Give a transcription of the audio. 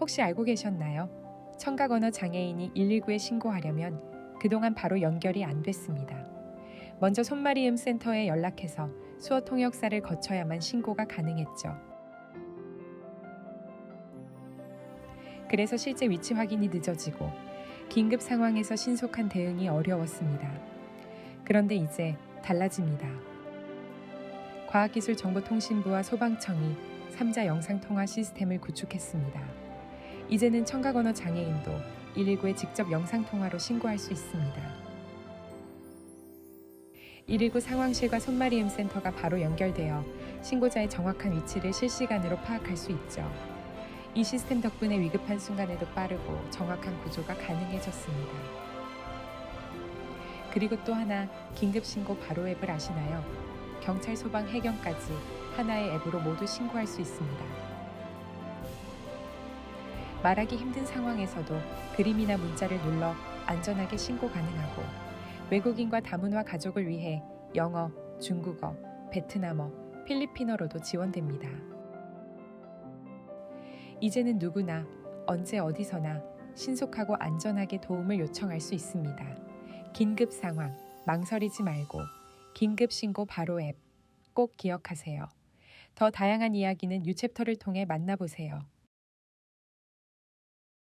혹시 알고 계셨나요? 청각 언어 장애인이 119에 신고하려면 그동안 바로 연결이 안 됐습니다. 먼저 손마리음 센터에 연락해서 수어 통역사를 거쳐야만 신고가 가능했죠. 그래서 실제 위치 확인이 늦어지고 긴급 상황에서 신속한 대응이 어려웠습니다. 그런데 이제 달라집니다. 과학기술정보통신부와 소방청이 3자 영상통화 시스템을 구축했습니다. 이제는 청각 언어 장애인도 119에 직접 영상 통화로 신고할 수 있습니다. 119 상황실과 손마리음 센터가 바로 연결되어 신고자의 정확한 위치를 실시간으로 파악할 수 있죠. 이 시스템 덕분에 위급한 순간에도 빠르고 정확한 구조가 가능해졌습니다. 그리고 또 하나 긴급 신고 바로 앱을 아시나요? 경찰, 소방, 해경까지 하나의 앱으로 모두 신고할 수 있습니다. 말하기 힘든 상황에서도 그림이나 문자를 눌러 안전하게 신고 가능하고 외국인과 다문화 가족을 위해 영어, 중국어, 베트남어, 필리핀어로도 지원됩니다. 이제는 누구나 언제 어디서나 신속하고 안전하게 도움을 요청할 수 있습니다. 긴급 상황, 망설이지 말고 긴급 신고 바로 앱 꼭 기억하세요. 더 다양한 이야기는 유챕터를 통해 만나보세요.